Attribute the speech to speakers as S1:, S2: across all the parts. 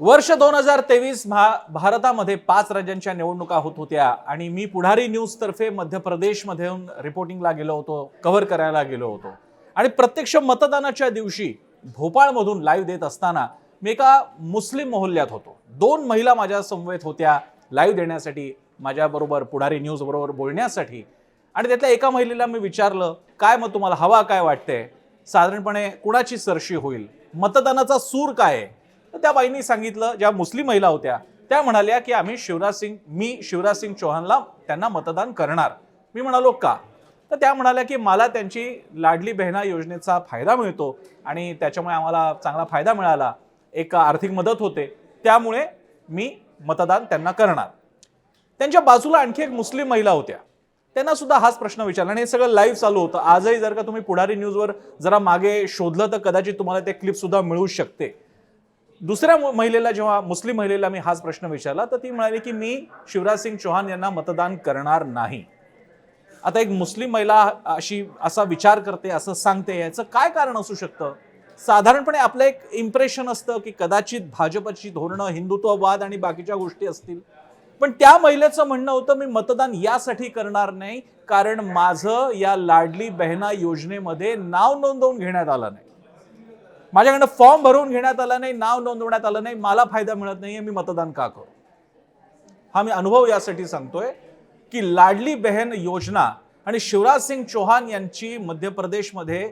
S1: वर्ष दोन हजार तेवीस भारतामध्ये पाच राज्यांच्या निवडणुका होत होत्या आणि मी पुढारी न्यूज तर्फे मध्य प्रदेशमध्ये येऊन रिपोर्टिंगला गेलो होतो कव्हर करायला गेलो होतो. आणि प्रत्यक्ष मतदानाच्या दिवशी भोपाळमधून लाईव्ह देत असताना मी एका मुस्लिम मोहल्ल्यात होतो. दोन महिला माझ्या समवेत होत्या लाईव्ह देण्यासाठी माझ्याबरोबर पुढारी न्यूज बरोबर बोलण्यासाठी. आणि त्यातल्या एका महिलेला मी विचारलं काय मग तुम्हाला हवा काय वाटते साधारणपणे कुणाची सरशी होईल? मतदानाचा सूर काय आहे? तर त्या बाईंनी सांगितलं ज्या मुस्लिम महिला होत्या त्या म्हणाल्या की आम्ही शिवराज सिंग मी शिवराज सिंग चौहानला त्यांना मतदान करणार. मी म्हणालो का? तर त्या म्हणाल्या की मला त्यांची लाडली बहिणा योजनेचा फायदा मिळतो आणि त्याच्यामुळे आम्हाला चांगला फायदा मिळाला. एक आर्थिक मदत होते. त्यामुळे मी मतदान त्यांना करणार. त्यांच्या बाजूला आणखी एक मुस्लिम महिला होत्या. त्यांना सुद्धा हाच प्रश्न विचारला आणि हे सगळं लाईव्ह चालू होतं. आजही जर का तुम्ही पुढारी न्यूजवर जरा मागे शोधलं तर कदाचित तुम्हाला ते क्लिप सुद्धा मिळू शकते. दुसऱ्या मु- महिलेला जेव्हा मुस्लिम महिलेला मी हाच प्रश्न विचारला तर ती म्हणाली की मी शिवराज सिंग चौहान यांना मतदान करणार नाही. आता एक मुस्लिम महिला अशी असा विचार करते असं सांगते याचं काय कारण असू शकतं? साधारणपणे आपलं एक इम्प्रेशन असतं की कदाचित भाजपची धोरणं हिंदुत्ववाद आणि बाकीच्या गोष्टी असतील. पण त्या महिलेचं म्हणणं होतं मी मतदान यासाठी करणार नाही कारण माझं या लाडली बहना योजनेमध्ये नाव नोंदवून घेण्यात आलं नाही. माझ्याकडनं फॉर्म भरून घेण्यात आला नाही नाव नोंदवण्यात आलं नाही मला फायदा मिळत नाहीये मी मतदान का करू? हा मी अनुभव यासाठी सांगतोय की लाडली बहन योजना आणि शिवराज सिंग चौहान यांची मध्य प्रदेशमध्ये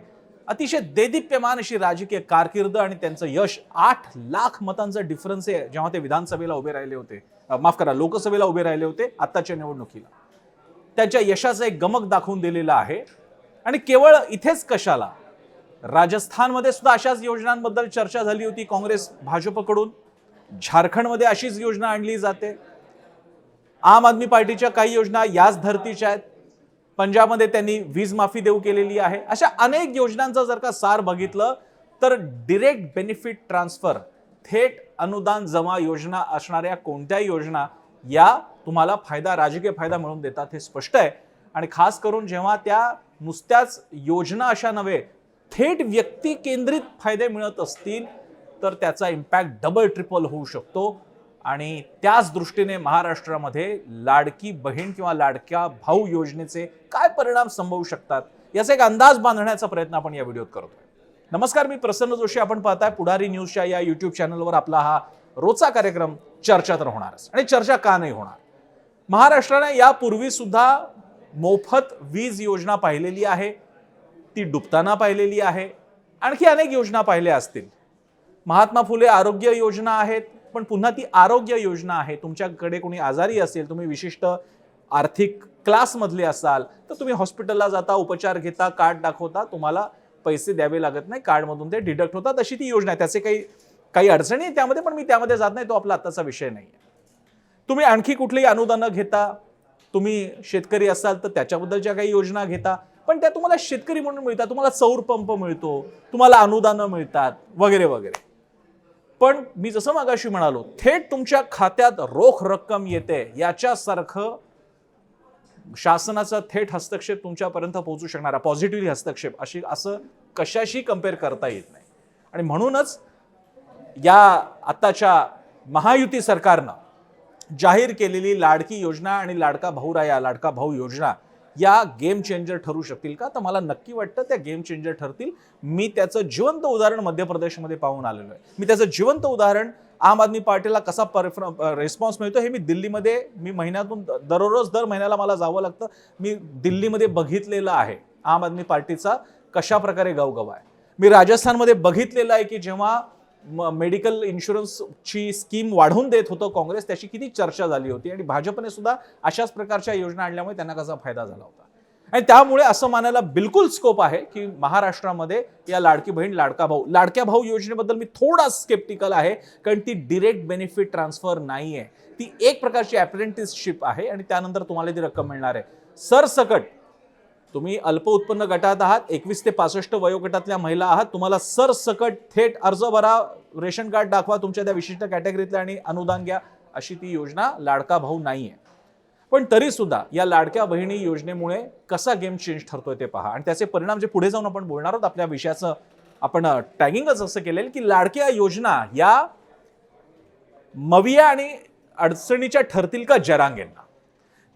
S1: अतिशय देदीप्यमान अशी राजकीय कारकीर्द आणि त्यांचं यश आठ लाख मतांचं डिफरन्स आहे जेव्हा ते विधानसभेला उभे राहिले होते. माफ करा लोकसभेला उभे राहिले होते आत्ताच्या निवडणुकीला. त्यांच्या यशाचं एक गमक दाखवून दिलेलं आहे. आणि केवळ इथेच कशाला राजस्थानमध्ये सुद्धा अशाच योजनांबद्दल चर्चा झाली होती काँग्रेस भाजपकडून. झारखंडमध्ये अशीच योजना आणली जाते. आम आदमी पार्टीच्या काही योजना याच धर्तीच्या आहेत. पंजाबमध्ये त्यांनी वीज माफी देऊ केलेली आहे. अशा अनेक योजनांचं जर का सार बघितलं तर डिरेक्ट बेनिफिट ट्रान्सफर थेट अनुदान जमा योजना असणाऱ्या कोणत्याही योजना या तुम्हाला फायदा राजकीय फायदा मिळवून देतात हे स्पष्ट आहे. आणि खास करून जेव्हा त्या नुसत्याच योजना अशा नव्हे थेट व्यक्ती केंद्रित फायदे मिळत असतील तर त्याचा इम्पॅक्ट डबल ट्रिपल होऊ शकतो. आणि त्याच दृष्टीने महाराष्ट्रामध्ये लाडकी बहीण किंवा लाडक्या भाऊ योजनेचे काय परिणाम संभवू शकतात याचा एक अंदाज बांधण्याचा प्रयत्न आपण या व्हिडिओत करतोय. नमस्कार मी प्रसन्न जोशी. आपण पाहताय पुढारी न्यूजच्या या युट्यूब चॅनलवर आपला हा रोजचा कार्यक्रम चर्चा तर होणारच. आणि चर्चा का नाही होणार? महाराष्ट्राने यापूर्वी सुद्धा मोफत वीज योजना पाहिलेली आहे. ती डुबताना पाहिलेली आहे. आणखी अनेक योजना पाहिल्या असतील. महात्मा फुले आरोग्य योजना आहेत पण पुन्हा ती आरोग्य योजना आहे. तुमच्याकडे कोणी आजारी असेल तुम्ही विशिष्ट आर्थिक क्लासमधले असाल तर तुम्ही हॉस्पिटलला जाता उपचार घेता कार्ड दाखवता तुम्हाला पैसे द्यावे लागत नाही कार्डमधून ते डिडक्ट होतात अशी ती योजना आहे. त्याचे काही काही अडचणी आहे त्यामध्ये पण मी त्यामध्ये जात नाही तो आपला आत्ताचा विषय नाही आहे. तुम्ही आणखी कुठलीही अनुदानं घेता तुम्ही शेतकरी असाल तर त्याच्याबद्दलच्या काही योजना घेता पण त्या तुम्हाला शेतकरी म्हणून मिळतात तुम्हाला सौर पंप मिळतो तुम्हाला अनुदानं मिळतात वगैरे वगैरे. पण मी जसं मागाशी म्हणालो थेट तुमच्या खात्यात रोख रक्कम येते याच्यासारखं शासनाचा थेट हस्तक्षेप तुमच्यापर्यंत पोहोचू शकणारा पॉझिटिव्हली हस्तक्षेप अशी असं कशाशी कंपेअर करता येत नाही. आणि म्हणूनच या आत्ताच्या महायुती सरकारनं जाहीर केलेली लाडकी योजना आणि लाडका भाऊराया लाडका भाऊ योजना या गेम चेंजर ठरू शकतील का? तर मला नक्की वाटतं त्या गेम चेंजर ठरतील. मी त्याचं जिवंत उदाहरण मध्य प्रदेशमध्ये पाहून आलेलो आहे. मी त्याचं जिवंत उदाहरण आम आदमी पार्टीला कसा रेस्पॉन्स मिळतो हे मी दिल्लीमध्ये मी महिन्यातून दररोज दर महिन्याला मला जावं लागतं. मी दिल्लीमध्ये बघितलेलं आहे आम आदमी पार्टीचा कशा प्रकारे गवगवा आहे मी राजस्थानमध्ये बघितलेलं आहे की जेव्हा मेडिकल इन्शुरन्सची स्कीम वाढवून देत होतं काँग्रेस त्याची किती चर्चा झाली होती आणि भाजपने सुद्धा अशाच प्रकारच्या योजना आणल्यामुळे त्यांना कसा फायदा झाला होता. आणि त्यामुळे असं मानायला बिलकुल स्कोप आहे की महाराष्ट्रामध्ये या लाडकी बहीण लाडका भाऊ लाडक्या भाऊ योजनेबद्दल मी थोडा स्केप्टिकल आहे कारण ती डिरेक्ट बेनिफिट ट्रान्सफर नाही आहे ती एक प्रकारची अप्रेंटिसशिप आहे आणि त्यानंतर तुम्हाला ती रक्कम मिळणार आहे. सरसकट तुम्ही अल्प उत्पन्न गटात आहात एकवीस ते पासष्ट वयोगटातल्या महिला आहात तुम्हाला सरसकट थेट अर्ज भरा रेशन कार्ड दाखवा तुमच्या त्या विशिष्ट कॅटेगरीतल्या आणि अनुदान घ्या अशी ती योजना लाडका भाऊ नाही आहे पण तरी सुद्धा या लाडक्या बहिणी योजनेमुळे कसा गेम चेंज ठरतोय ते पहा. आणि त्याचे परिणाम जे पुढे जाऊन आपण बोलणार आहोत आपल्या विषयाचं आपण टॅगिंगच असं केलेलं की लाडक्या योजना या मविया आणि अडचणीच्या ठरतील का जरांगेंना?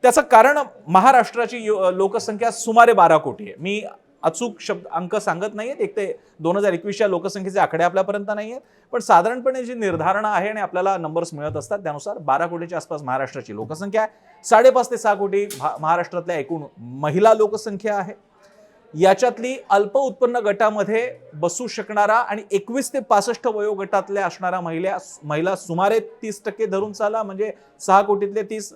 S1: त्याचं कारण महाराष्ट्राची यो- लोकसंख्या सुमारे बारा कोटी आहे. मी अचूक शब्द अंक सांगत नाही आहेत एक ते दोन हजार एकवीसच्या लोकसंख्येचे आकडे आपल्यापर्यंत नाही आहेत पण साधारणपणे जी निर्धारणा आहे आणि आपल्याला नंबर्स मिळत असतात त्यानुसार बारा कोटीच्या आसपास महाराष्ट्राची लोकसंख्या आहे. साडेपाच ते सहा कोटी भा- महाराष्ट्रातल्या एकूण महिला लोकसंख्या आहे. याच्यातली अल्प उत्पन्न गटामध्ये बसू शकणारा आणि एकवीस ते पासष्ट वयोगटातल्या असणाऱ्या महिला महिला सुमारे तीस टक्के धरून चाला म्हणजे सहा कोटीतले तीस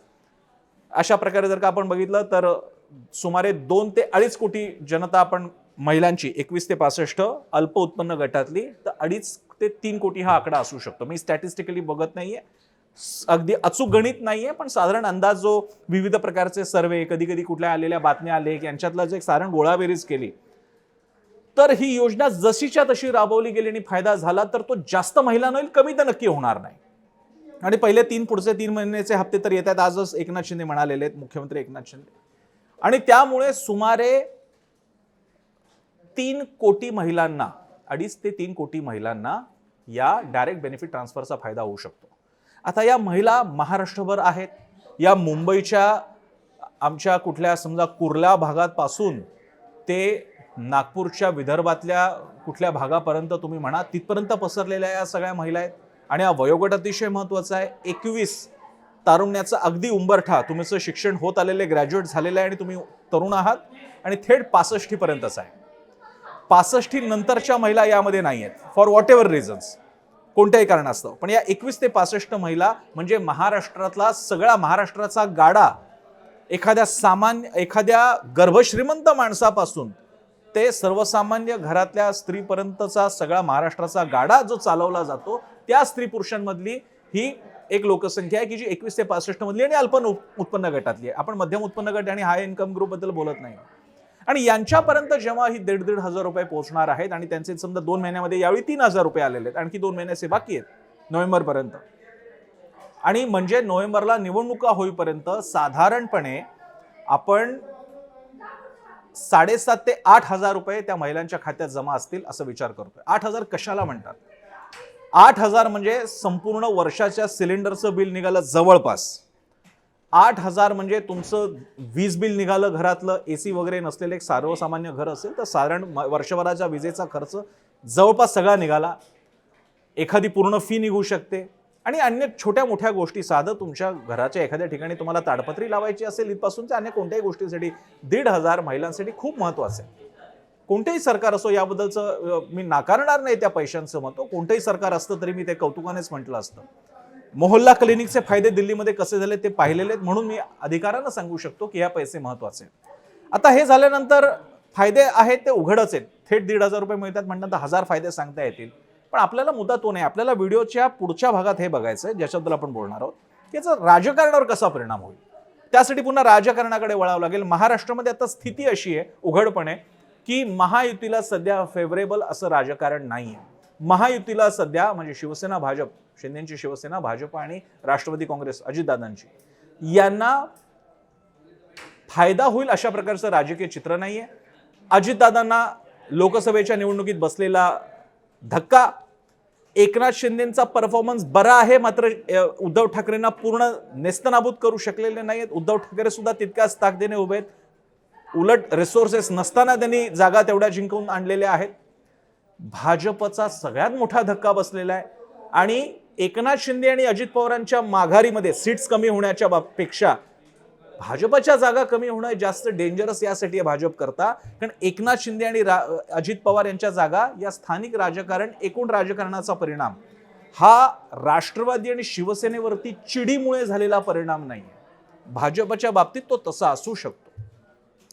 S1: अशा प्रकारे जर का आपण बघितलं तर सुमारे दोन ते अडीच कोटी जनता आपण महिलांची एकवीस ते पासष्ट अल्प उत्पन्न गटातली तर अडीच ते तीन कोटी हा आकडा असू शकतो. मी स्टॅटिस्टिकली बघत नाहीये. अगदी अचूक गणित नाहीये पण साधारण अंदाज जो विविध प्रकारचे सर्वे कधी कधी कुठल्या आलेल्या बातम्या आले यांच्यातला जे एक साधारण गोळाबेरीज केली तर ही योजना जशीच्या तशी राबवली गेली आणि फायदा झाला तर तो जास्त महिलांना होईल कमी तर नक्की होणार नाही. आणि पहिले तीन पुढचे तीन महिन्याचे हप्ते तर येत आहेत आजच एकनाथ शिंदे म्हणालेले आहेत मुख्यमंत्री एकनाथ शिंदे. आणि त्यामुळे सुमारे तीन कोटी महिलांना अडीच ते तीन कोटी महिलांना या डायरेक्ट बेनिफिट ट्रान्सफरचा फायदा होऊ शकतो. आता या महिला महाराष्ट्रभर आहेत. या मुंबईच्या आमच्या कुठल्या समजा कुर्ला भागातपासून ते नागपूरच्या विदर्भातल्या कुठल्या भागापर्यंत तुम्ही म्हणा तिथपर्यंत पसरलेल्या या सगळ्या महिला आहेत. आणि हा वयोगट अतिशय महत्त्वाचा आहे. एकवीस तारुण्याचा अगदी उंबरठा. तुमचं शिक्षण होत आलेले ग्रॅज्युएट झालेलं आहे आणि तुम्ही तरुण आहात. आणि थेट पासष्टीपर्यंतच आहे. पासष्टी नंतरच्या महिला यामध्ये नाही आहेत. फॉर व्हॉट एव्हर रिझन्स कोणत्याही कारणास्तव. पण या एकवीस ते पासष्ट महिला म्हणजे महाराष्ट्रातला सगळा महाराष्ट्राचा गाडा एखाद्या सामान्य एखाद्या गर्भश्रीमंत माणसापासून ते सर्वसामान्य घरातल्या स्त्रीपर्यंतचा सगळा महाराष्ट्राचा गाडा जो चालवला जातो त्या स्त्री पुरुषांमधली ही एक लोकसंख्या आहे की जी एकवीस ते पासष्ट मधली आणि अल्प उत्पन्न गटातली आहे. आपण मध्यम उत्पन्न गट आणि हाय इन्कम ग्रुपबद्दल बोलत नाही आणि यांच्यापर्यंत जेव्हा ही दीड दीड हजार रुपये पोहोचणार आहेत आणि त्यांचे समजा दोन महिन्यामध्ये यावेळी तीन हजार रुपये आलेले आहेत आणखी दोन महिन्याचे बाकी आहेत नोव्हेंबरपर्यंत. आणि म्हणजे नोव्हेंबरला निवडणुका होईपर्यंत साधारणपणे आपण साडेसात ते आठ हजार रुपये त्या महिलांच्या खात्यात जमा असतील असं विचार करतोय. आठ हजार कशाला म्हणतात? आठ हजार म्हणजे संपूर्ण वर्षाच्या सिलेंडरचं बिल निघालं जवळपास. आठ हजार म्हणजे तुमचं वीज बिल निघालं घरातलं ए सी वगैरे नसलेलं एक सर्वसामान्य घर असेल तर साधारण म- वर्षभराच्या विजेचा खर्च जवळपास सगळा निघाला. एखादी पूर्ण फी निघू शकते. आणि अन्य छोट्या मोठ्या गोष्टी साधं तुमच्या घराच्या एखाद्या ठिकाणी तुम्हाला ताडपत्री लावायची असेल इथपासून ते अन्य कोणत्याही गोष्टीसाठी दीड हजार महिलांसाठी खूप महत्त्वाचं आहे. कोणतेही सरकार असो याबद्दलचं मी नाकारणार नाही त्या पैशांचं मत कोणतंही सरकार असतं तरी मी ते कौतुकानेच म्हटलं असतं. मोहल्ला क्लिनिकचे फायदे दिल्लीमध्ये कसे झाले ते पाहिलेले आहेत म्हणून मी अधिकाऱ्यांना सांगू शकतो की ह्या पैसे महत्त्वाचे आता हे झाल्यानंतर फायदे आहेत ते उघडच आहेत. थेट दीड हजार रुपये मिळतात म्हणतात हजार फायदे सांगता येतील. पण आपल्याला मुद्दा तो नाही आपल्याला व्हिडिओच्या पुढच्या भागात हे बघायचं आहे ज्याच्याबद्दल आपण बोलणार आहोत. याचा राजकारणावर कसा परिणाम होईल? त्यासाठी पुन्हा राजकारणाकडे वळावं लागेल. महाराष्ट्रामध्ये आता स्थिती अशी आहे उघडपणे की महायुतीला सध्या फेवरेबल असं राजकारण नाही आहे महायुतीला सध्या म्हणजे शिवसेना भाजप शिंदेची शिवसेना भाजप आणि राष्ट्रवादी काँग्रेस अजितदादांची. यांना फायदा होईल अशा प्रकारचं राजकीय चित्र नाही आहे अजितदादांना लोकसभेच्या निवडणुकीत बसलेला धक्का. एकनाथ शिंदेचा परफॉर्मन्स बरा आहे मात्र उद्धव ठाकरेंना पूर्ण नेस्तनाबूत करू शकलेले नाही आहेत उद्धव ठाकरे सुद्धा तितक्याच ताकदीने उभे आहेत. उलट रिसोर्सेस नसताना त्यांनी जागा तेवढ्या जिंकून आणलेल्या आहेत. भाजपचा सगळ्यात मोठा धक्का बसलेला आहे. आणि एकनाथ शिंदे आणि अजित पवारांच्या माघारीमध्ये सीट्स कमी होण्याच्या बाबपेक्षा भाजपच्या जागा कमी होणं जास्त डेंजरस यासाठी आहे भाजप करता. कारण एकनाथ शिंदे आणि अजित पवार यांच्या जागा या स्थानिक राजकारण एकूण राजकारणाचा परिणाम. हा राष्ट्रवादी आणि शिवसेनेवरती चिडीमुळे झालेला परिणाम नाही भाजपच्या बाबतीत तो तसा असू शकतो.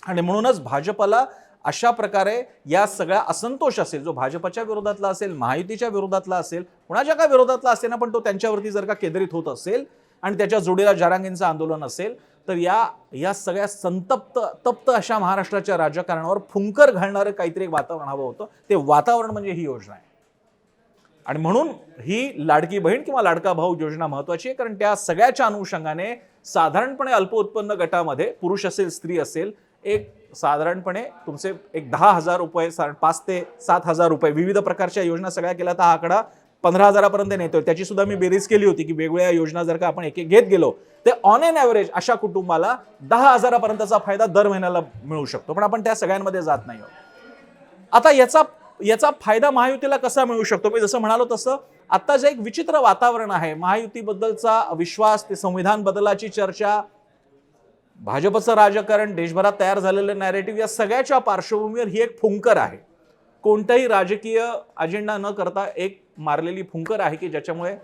S1: आणि म्हणूनच भाजपला अशा प्रकारे या सगळ्या असंतोष असेल जो भाजपच्या विरोधातला असेल महायुतीच्या विरोधातला असेल कोणाच्या का विरोधातला असेल ना पण तो त्यांच्यावरती जर का केंद्रित होत असेल आणि त्याच्या जोडीला जरांगींचं आंदोलन असेल तर या या सगळ्या संतप्त तप्त अशा महाराष्ट्राच्या राजकारणावर फुंकर घालणारं काहीतरी एक वातावरण हवं होतं. ते वातावरण म्हणजे ही योजना आहे. आणि म्हणून ही लाडकी बहीण किंवा लाडका भाऊ योजना महत्वाची आहे कारण त्या सगळ्याच्या अनुषंगाने साधारणपणे अल्प उत्पन्न गटामध्ये पुरुष असेल स्त्री असेल एक साधारणपणे तुमचे एक दहा हजार रुपये साधारण पाच ते सात हजार रुपये विविध प्रकारच्या योजना सगळ्या केल्या. तर हा आकडा पंधरा हजारापर्यंत नेतोय. त्याची सुद्धा मी बेरीज केली होती की वेगवेगळ्या योजना जर का आपण एक एक घेत गेलो ते ऑन एन ॲव्हरेज अशा कुटुंबाला दहा हजारापर्यंतचा फायदा दर महिन्याला मिळू शकतो. पण आपण त्या सगळ्यांमध्ये जात नाही आहोत. आता याचा याचा फायदा महायुतीला कसा मिळू शकतो? मी जसं म्हणालो तसं आता जे एक विचित्र वातावरण आहे महायुतीबद्दलचा विश्वास ते संविधान बदलाची चर्चा भाजपचं राजकारण देशभरात तयार झालेलं नॅरेटिव्ह या सगळ्याच्या पार्श्वभूमीवर ही एक फुंकर आहे. कोणताही राजकीय अजेंडा न करता एक मारलेली फुंकर आहे की ज्याच्यामुळे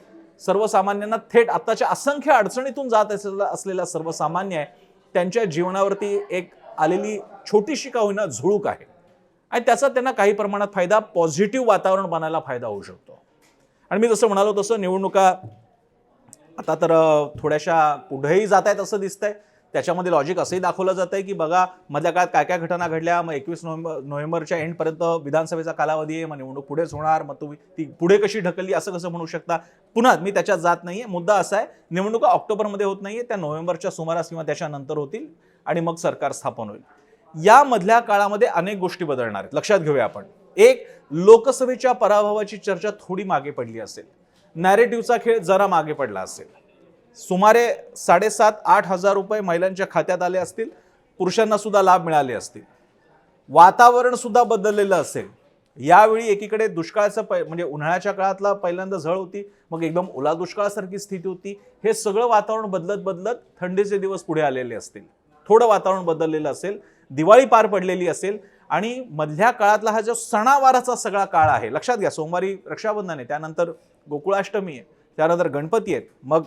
S1: सर्वसामान्यांना थेट आत्ताच्या असंख्य अडचणीतून जात असलेला असलेला सर्वसामान्य आहे त्यांच्या जीवनावरती एक आलेली छोटीशी का होईना झुळूक आहे. आणि त्याचा त्यांना काही प्रमाणात फायदा पॉझिटिव्ह वातावरण बनायला फायदा होऊ शकतो. आणि मी जसं म्हणालो तसं निवडणुका आता तर थोड्याशा पुढेही जात आहेत असं दिसतंय. त्याच्यामध्ये लॉजिक असंही दाखवलं जातं आहे की बघा मधल्या काळात काय काय घटना घडल्या मग एकवीस नोव्हेंबर नोव्हेंबरच्या एंडपर्यंत विधानसभेचा कालावधी आहे मग निवडणूक पुढेच होणार मग तुम्ही ती पुढे कशी ढकलली असं कसं म्हणू शकता? पुन्हा मी त्याच्यात जात नाहीये. मुद्दा असा आहे निवडणुका ऑक्टोबरमध्ये होत नाहीये त्या नोव्हेंबरच्या सुमारास किंवा त्याच्यानंतर होतील आणि मग सरकार स्थापन होईल. या मधल्या काळामध्ये अनेक गोष्टी बदलणार आहेत. लक्षात घेऊया आपण. एक लोकसभेच्या पराभवाची चर्चा थोडी मागे पडली असेल. नॅरेटिव्हचा खेळ जरा मागे पडला असेल. सुमारे साडेसात आठ हजार रुपये महिलांच्या खात्यात आले असतील. पुरुषांना सुद्धा लाभ मिळाले असतील. वातावरण सुद्धा बदललेलं असेल. यावेळी एकीकडे दुष्काळाचं पै म्हणजे उन्हाळ्याच्या काळातला पहिल्यांदा झळ होती. मग एकदम ओला दुष्काळासारखी स्थिती होती. हे सगळं वातावरण बदलत बदलत थंडीचे दिवस पुढे आलेले असतील. थोडं वातावरण बदललेलं असेल. दिवाळी पार पडलेली असेल. आणि मधल्या काळातला हा जो सणावाराचा सगळा काळ आहे लक्षात घ्या सोमवारी रक्षाबंधन आहे त्यानंतर गोकुळाष्टमी आहे त्यानंतर गणपती आहेत. मग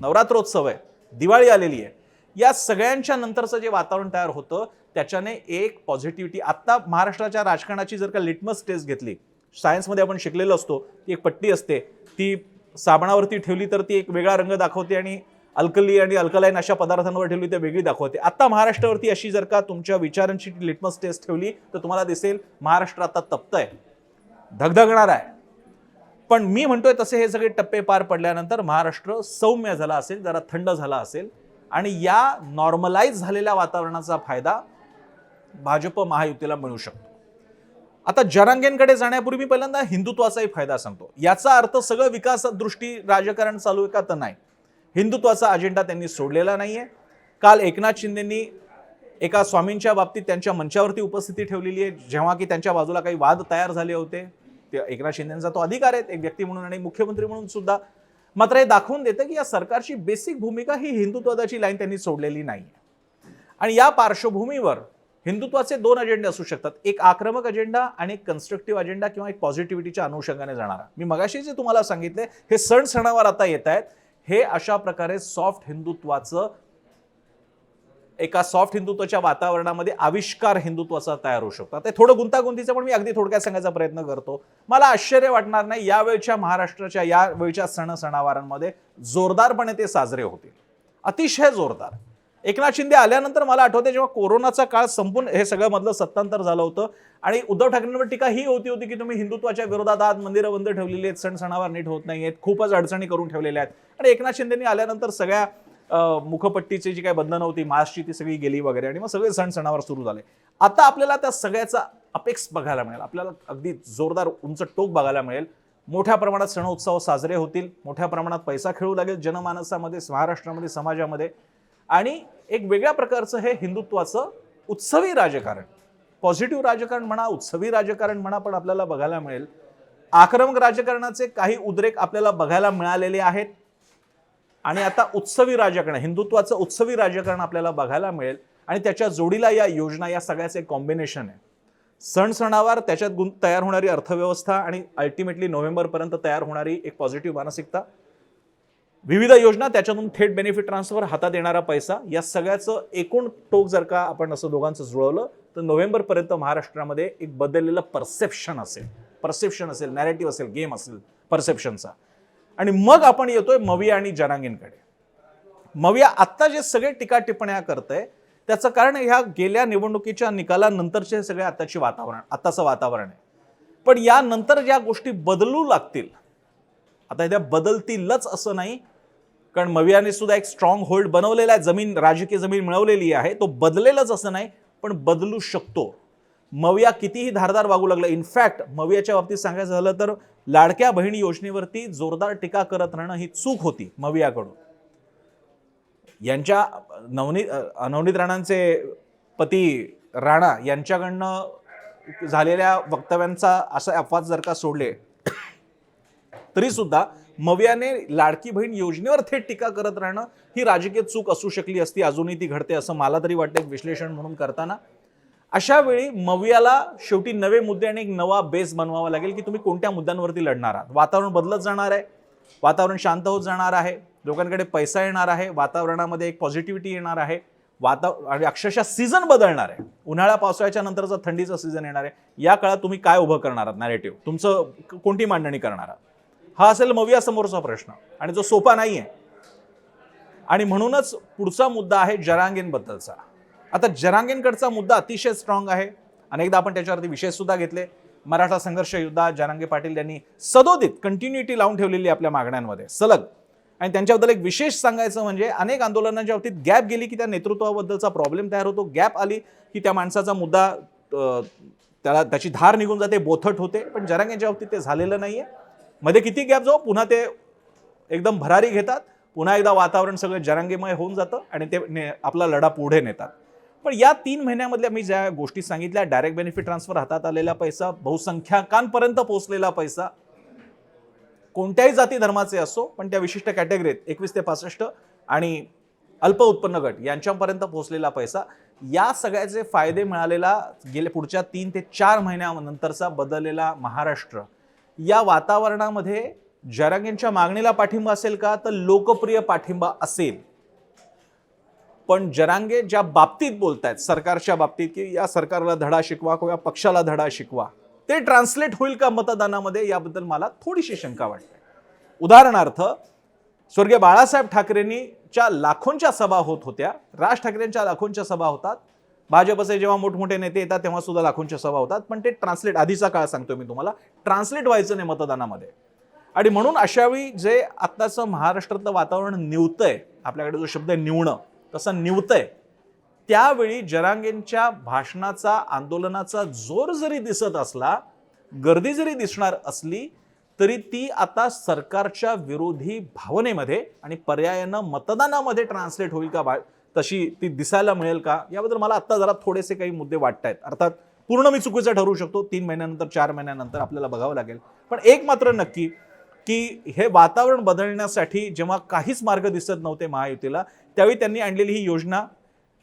S1: नवरात्रोत्सव आहे. दिवाळी आलेली आहे. या सगळ्यांच्या नंतरचं जे वातावरण तयार होतं त्याच्याने एक पॉझिटिव्हिटी आत्ता महाराष्ट्राच्या राजकारणाची जर का लिटमस टेस्ट घेतली सायन्समध्ये आपण शिकलेलो असतो ती एक पट्टी असते. ती साबणावरती ठेवली तर ती एक वेगळा रंग दाखवते आणि अल्कली आणि अल्कलाईन अशा पदार्थांवर ठेवली तर वेगळी दाखवते. आता महाराष्ट्रावरती अशी जर का तुमच्या विचारांची लिटमस टेस्ट ठेवली तर तुम्हाला दिसेल महाराष्ट्र आता आहे. धगधगणार आहे. पण मी म्हणतोय तसे हे सगळे टप्पे पार पडल्यानंतर महाराष्ट्र सौम्य झाला असेल जरा थंड झाला असेल. आणि या नॉर्मलाइज झालेल्या वातावरणाचा फायदा भाजप महायुतीला मिळू शकतो. आता जरांगेंकडे जाण्यापूर्वी मी पहिल्यांदा हिंदुत्वाचाही फायदा सांगतो. याचा अर्थ सगळं विकास दृष्टी राजकारण चालू आहे का तर नाही. हिंदुत्वाचा अजेंडा त्यांनी सोडलेला नाहीये. काल एकनाथ शिंदेंनी एका स्वामींच्या बाबतीत त्यांच्या मंचावरती उपस्थिती ठेवलेली आहे. जेव्हा की त्यांच्या बाजूला काही वाद तयार झाले होते. ते एकनाथ शिंदेचा तो अधिकार आहे एक व्यक्ती म्हणून आणि मुख्यमंत्री म्हणून सुद्धा. मात्र हे दाखवून देतं की या सरकारची बेसिक भूमिका ही हिंदुत्वाची लाईन त्यांनी सोडलेली नाही आणि या पार्श्वभूमीवर हिंदुत्वाचे दोन अजेंडे असू शकतात. एक आक्रमक अजेंडा आणि एक कन्स्ट्रक्टिव्ह अजेंडा किंवा एक पॉझिटिव्हिटीच्या अनुषंगाने जाणारा. मी मगाशी जे तुम्हाला सांगितले हे सण सणावर आता येत आहेत हे अशा प्रकारे सॉफ्ट हिंदुत्वाचं एका सॉफ्ट हिंदुत्वाच्या वातावरणामध्ये आविष्कार हिंदुत्वाचा तयार होऊ शकतो. ते थोडं गुंतागुंतीचं पण मी अगदी थोडक्यात सांगायचा प्रयत्न करतो. मला आश्चर्य वाटणार नाही यावेळच्या महाराष्ट्राच्या यावेळच्या सण सणावारांमध्ये जोरदारपणे ते साजरे होतील. अतिशय जोरदार. एकनाथ शिंदे आल्यानंतर मला आठवते जेव्हा कोरोनाचा काळ संपून हे सगळं मधलं सत्तांतर झालं होतं आणि उद्धव ठाकरेंवर टीका ही होती होती की तुम्ही हिंदुत्वाच्या विरोधात आहात मंदिरं बंद ठेवलेली आहेत सण सणावार नीट होत नाही आहेत खूपच अडचणी करून ठेवलेल्या आहेत. आणि एकनाथ शिंदेनी आल्यानंतर सगळ्या मुखपट्टीची जी काही बंधनं होती मास्कची ती सगळी गेली वगैरे आणि मग सगळे सण सणावर सुरू झाले. आता आपल्याला त्या सगळ्याचा अपेक्स बघायला मिळेल. आपल्याला अगदी जोरदार उंच टोक बघायला मिळेल. मोठ्या प्रमाणात सण उत्सव साजरे होतील. मोठ्या प्रमाणात पैसा खेळू लागेल जनमानसामध्ये महाराष्ट्रामध्ये समाजामध्ये. आणि एक वेगळ्या प्रकारचं हे हिंदुत्वाचं उत्सवी राजकारण. पॉझिटिव्ह राजकारण म्हणा उत्सवी राजकारण म्हणा पण आपल्याला बघायला मिळेल. आक्रमक राजकारणाचे काही उद्रेक आपल्याला बघायला मिळालेले आहेत. आणि आता उत्सवी राजकारण हिंदुत्वाचं उत्सवी राजकारण आपल्याला बघायला मिळेल. आणि त्याच्या जोडीला या योजना या सगळ्याचं एक कॉम्बिनेशन आहे. सण सणावार त्याच्यात गुं तयार होणारी अर्थव्यवस्था आणि अल्टिमेटली नोव्हेंबरपर्यंत तयार होणारी एक पॉझिटिव्ह मानसिकता. विविध योजना त्याच्यातून थेट बेनिफिट ट्रान्सफर हातात येणारा पैसा या सगळ्याचं एकूण टोक जर का आपण असं दोघांचं जुळवलं तर नोव्हेंबरपर्यंत महाराष्ट्रामध्ये एक बदललेलं परसेप्शन असेल. परसेप्शन असेल नॅरेटिव्ह असेल गेम असेल परसेप्शनचा आणि मग आपण येतोय मविया आणि जनांगींकडे मविया आत्ता जे सगळे टीका टिप्पण्या करतंय त्याचं कारण ह्या गेल्या निवडणुकीच्या निकालानंतरचे सगळे आताचे वातावरण आत्ताचं वातावरण आहे. पण यानंतर ज्या गोष्टी बदलू लागतील आता त्या बदलतीलच असं नाही कारण मवियाने सुद्धा एक स्ट्रॉंग होल्ड बनवलेला आहे जमीन राजकीय जमीन मिळवलेली आहे तो बदलेलच असं नाही पण बदलू शकतो. मविया कितीही धारदार वागू लागलं. इनफॅक्ट मवियाच्या बाबतीत सांगायचं झालं तर लाडक्या बहीण योजनेवरती जोरदार टीका करत राहणं ही चूक होती मवियाकडून. यांच्या नवनीत नवनीत राणांचे पती राणा यांच्याकडनं झालेल्या वक्तव्यांचा असा अपवाद जर का सोडले तरी सुद्धा मवियाने लाडकी बहीण योजनेवर थेट टीका करत राहणं ही राजकीय चूक असू शकली असती अजूनही ती घडते असं मला तरी वाटतं एक विश्लेषण म्हणून करताना. अशा वेळी मवियाला शेवटी नवे मुद्दे आणि एक नवा बेस बनवावा लागेल की तुम्ही कोणत्या मुद्द्यांवरती लढणार आहात. वातावरण बदलत जाणार आहे वातावरण शांत होत जाणार आहे लोकांकडे पैसा येणार आहे वातावरणामध्ये एक पॉझिटिव्हिटी येणार आहे वाता आणि अक्षरशः सीझन बदलणार आहे. उन्हाळा पावसाळ्याच्या नंतरचा थंडीचा सीझन येणार आहे. या काळात तुम्ही काय उभं करणार आहात नॅरेटिव्ह तुमचं कोणती मांडणी करणार आहात? हा असेल मविया समोरचा प्रश्न आणि जो सोपा नाही आहे आणि म्हणूनच पुढचा मुद्दा आहे जरांगेंबद्दलचा. आता जरांगेंकडचा मुद्दा अतिशय स्ट्रॉंग आहे. अनेकदा आपण त्याच्यावरती विषय सुद्धा घेतले. मराठा संघर्ष युद्धात जरांगे पाटील यांनी सदोदित कंटिन्युटी लावून ठेवलेली आपल्या मागण्यांमध्ये. सलग. आणि त्यांच्याबद्दल एक विशेष सांगायचं म्हणजे अनेक आंदोलनांच्या बाबतीत गॅप गेली की त्या नेतृत्वाबद्दलचा प्रॉब्लेम तयार होतो. गॅप आली की त्या माणसाचा मुद्दा त्याला त्याची धार निघून जाते बोथट होते. पण जरांगेंच्या बाबतीत ते झालेलं नाही आहे मध्ये किती गॅप जाऊ पुन्हा ते एकदम भरारी घेतात. पुन्हा एकदा वातावरण सगळं जरांगेमय होऊन जातं आणि ते ने- आपला लढा पुढे नेतात. पण या तीन महिन्यामधल्या मी ज्या गोष्टी सांगितल्या डायरेक्ट बेनिफिट ट्रान्सफर हातात आलेला पैसा बहुसंख्याकांपर्यंत पोहोचलेला पैसा कोणत्याही जाती धर्माचे असो पण त्या विशिष्ट कॅटेगरीत एकवीस ते पासष्ट आणि अल्प उत्पन्न गट यांच्यापर्यंत पोहोचलेला पैसा. या सगळ्याचे फायदे मिळालेला गेल्या पुढच्या तीन ते चार महिन्यानंतरचा बदललेला महाराष्ट्र. या वातावरणामध्ये जरांगेंच्या मागणीला पाठिंबा असेल का? तर लोकप्रिय पाठिंबा असेल. पण जरांगे ज्या बाबतीत बोलतायत सरकारच्या बाबतीत की या सरकारला धडा शिकवा किंवा पक्षाला धडा शिकवा ते ट्रान्सलेट होईल का मतदानामध्ये याबद्दल मला थोडीशी शंका वाटते. उदाहरणार्थ स्वर्गीय बाळासाहेब ठाकरेंनीच्या लाखोंच्या सभा होत होत्या राज ठाकरेंच्या लाखोंच्या सभा होतात भाजपचे जेव्हा मोठमोठे नेते येतात तेव्हा सुद्धा लाखोंच्या सभा होतात पण ते ट्रान्सलेट आधीचा काळ सांगतो मी तुम्हाला ट्रान्सलेट व्हायचं नाही मतदानामध्ये. आणि म्हणून अशावेळी जे आत्ताचं महाराष्ट्रातलं वातावरण निवतंय आपल्याकडे जो शब्द आहे निवणं तसं निवतंय. त्यावेळी जरांगेंच्या भाषणाचा आंदोलनाचा जोर जरी दिसत असला गर्दी जरी दिसणार असली तरी ती आता सरकारच्या विरोधी भावनेमध्ये आणि पर्यायानं मतदानामध्ये ट्रान्सलेट होईल का बा तशी ती दिसायला मिळेल का याबद्दल मला आत्ता जरा थोडेसे काही मुद्दे वाटत आहेत अर्थात पूर्ण मी चुकीचं ठरवू शकतो तीन महिन्यानंतर चार महिन्यानंतर आपल्याला बघावं लागेल. पण एक मात्र नक्की की हे वातावरण बदलण्यासाठी जेव्हा काहीच मार्ग दिसत नव्हते महायुतीला त्यावेळी त्यांनी आणलेली ही योजना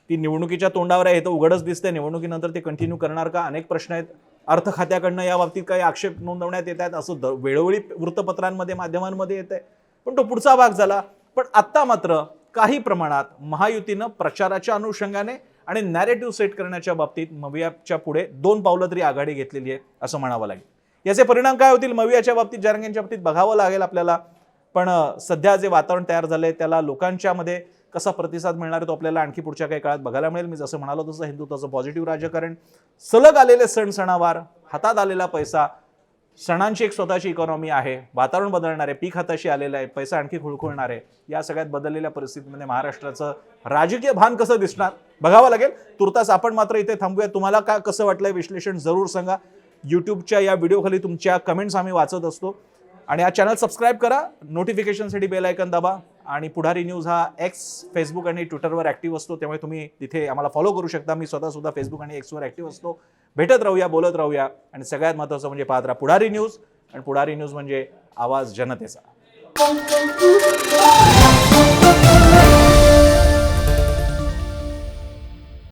S1: ती निवडणुकीच्या तोंडावर आहे हे तर उघडच दिसते निवडणुकीनंतर ते कंटिन्यू करणार का? अनेक प्रश्न आहेत. अर्थ खात्याकडनं या बाबतीत काही आक्षेप नोंदवण्यात येत आहेत. असं द- वेळोवेळी वृत्तपत्रांमध्ये माध्यमांमध्ये येत आहे पण तो पुढचा भाग झाला. पण आत्ता मात्र काही प्रमाणात महायुतीनं प्रचाराच्या अनुषंगाने आणि नॅरेटिव्ह सेट करण्याच्या बाबतीत मवियाच्या पुढे दोन पावलं तरी आघाडी घेतलेली आहे असं म्हणावं लागेल. याचे परिणाम काय होतील? मवियाच्या बाबतीत जरंगेंच्या बाबतीत बघावं लागेल आपल्याला. पण सध्या जे वातावरण तयार झालंय त्याला लोकांच्या मध्ये कसा प्रतिसाद मिळणार आहे तो आपल्याला आणखी पुढच्या काही काळात बघायला मिळेल. मी जसं म्हणालो तसं हिंदुत्वाचं पॉझिटिव्ह राजकारण. सलग आलेले सण सणावार हातात आलेला पैसा सणांची एक स्वतःची इकॉनॉमी आहे वातावरण बदलणार आहे पीक हाताशी आलेलं आहे पैसा आणखी खुळखुळणार आहे या सगळ्यात बदललेल्या परिस्थितीमध्ये महाराष्ट्राचं राजकीय भान कसं दिसणार? बघावं लागेल. तुर्तास आपण मात्र इथे थांबूया. तुम्हाला का कसं वाटलंय विश्लेषण? जरूर सांगा. यूट्यूबच्या या व्हिडिओखाली तुमच्या कमेंट्स आम्ही वाचत असतो. आणि हा चॅनल सबस्क्राईब करा नोटिफिकेशनसाठी बेल आयकन दाबा. आणि पुढारी न्यूज हा एक्स फेसबुक आणि ट्विटरवर ॲक्टिव्ह असतो त्यामुळे तुम्ही तिथे आम्हाला फॉलो करू शकता. मी स्वतःसुद्धा फेसबुक आणि एक्सवर ॲक्टिव्ह असतो. भेटत राहूया बोलत राहूया. आणि सगळ्यात महत्त्वाचं म्हणजे पाहत राहा पुढारी न्यूज आणि पुढारी न्यूज म्हणजे आवाज जनतेचा.